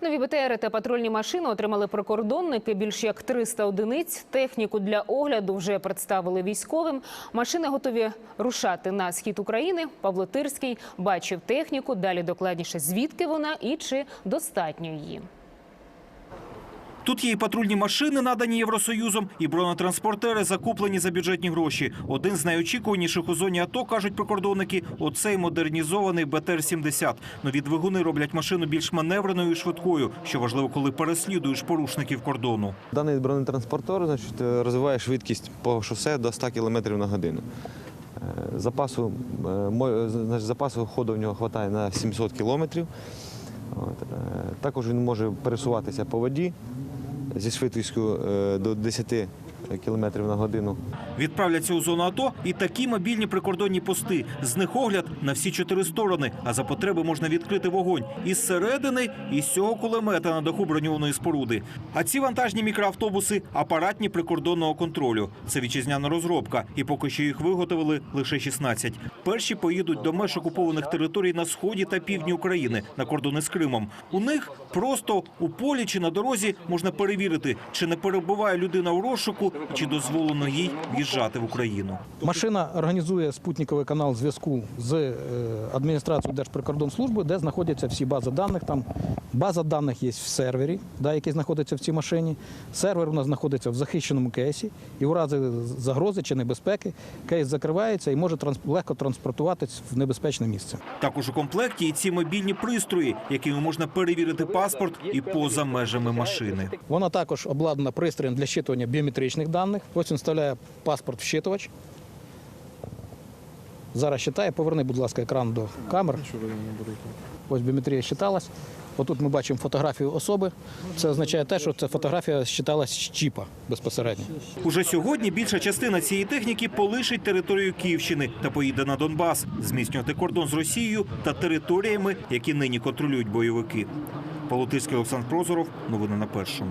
Нові БТРи та патрульні машини отримали прикордонники. Більш як 300 одиниць. Техніку для огляду вже представили військовим. Машини готові рушати на схід України. Павло Тирський бачив техніку. Далі докладніше, звідки вона і чи достатньо її. Тут є і патрульні машини, надані Євросоюзом, і бронетранспортери, закуплені за бюджетні гроші. Один з найочікуваніших у зоні АТО, кажуть прикордонники, оцей модернізований БТР-70. Нові двигуни роблять машину більш маневреною і швидкою, що важливо, коли переслідуєш порушників кордону. Даний бронетранспортер значить, розвиває швидкість по шосе до 100 км на годину. Е, Запасу, е, запасу ходу в нього вистачає на 700 км. От. е, Також він може пересуватися по воді зі швидкістю е, до 10 км на годину. Відправляться у зону АТО і такі мобільні прикордонні пости. З них огляд на всі чотири сторони, а за потреби можна відкрити вогонь із середини і з цього кулемета на даху броньованої споруди. А ці вантажні мікроавтобуси апаратні прикордонного контролю. Це вітчизняна розробка, і поки що їх виготовили лише 16. Перші поїдуть до меж окупованих територій на сході та півдні України на кордони з Кримом. У них просто у полі чи на дорозі можна перевірити, чи не перебуває людина у розшуку, і чи дозволено їй в'їжджати в Україну. Машина організує спутниковий канал зв'язку з е, адміністрацією Держприкордонслужби, де знаходяться всі бази даних. Там база даних є в сервері, да, який знаходиться в цій машині. Сервер у нас знаходиться в захищеному кейсі, і у разі загрози чи небезпеки кейс закривається і може легко транспортуватись в небезпечне місце. Також у комплекті і ці мобільні пристрої, якими можна перевірити паспорт і поза межами машини. Вона також обладнана пристроєм для щитування біометричних даних. Ось він вставляє паспорт в щитувач. Зараз щитає. Поверни, будь ласка, екран до камер. Ось біометрія щиталась. Отут ми бачимо фотографію особи. Це означає те, що ця фотографія щиталась з чіпа безпосередньо. Уже сьогодні більша частина цієї техніки полишить територію Київщини та поїде на Донбас, зміцнювати кордон з Росією та територіями, які нині контролюють бойовики. Полотиський Олександр Прозоров. Новини на першому.